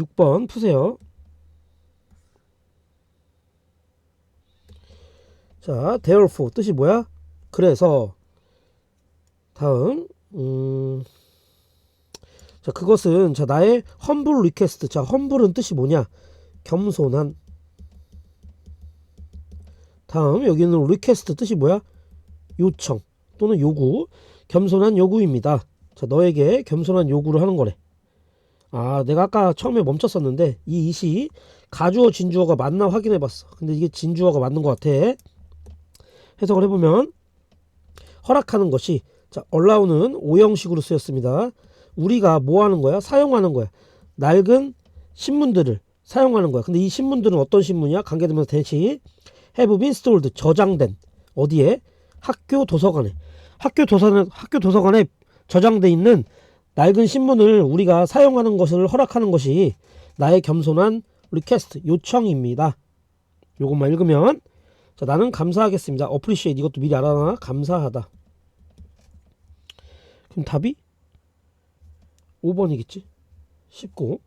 6번 푸세요. 자, therefore 뜻이 뭐야? 그래서 다음 음, 자 그것은 자 나의 humble request 자 humble은 뜻이 뭐냐? 겸손한 다음 여기는 request 뜻이 뭐야? 요청 또는 요구 겸손한 요구입니다. 자 너에게 겸손한 요구를 하는 거래. 아 내가 아까 처음에 멈췄었는데 이 이시 가주어 진주어가 맞나 확인해 봤어. 근데 이게 진주어가 맞는 것 같아. 해석을 해보면 허락하는 것이 자 allow는 오형식으로 쓰였습니다. 우리가 뭐 하는 거야? 사용하는 거야. 낡은 신문들을 사용하는 거야. 근데 이 신문들은 어떤 신문이야? 관계되면서 대시 have been stored 저장된 어디에? 학교 도서관에. 학교 도서관 학교 도서관에 저장돼 있는 낡은 신문을 우리가 사용하는 것을 허락하는 것이 나의 겸손한 리퀘스트 요청입니다. 요것만 읽으면 자, 나는 감사하겠습니다. appreciate 이것도 미리 알아놔. 감사하다. 그럼 답이 5번이겠지? 쉽고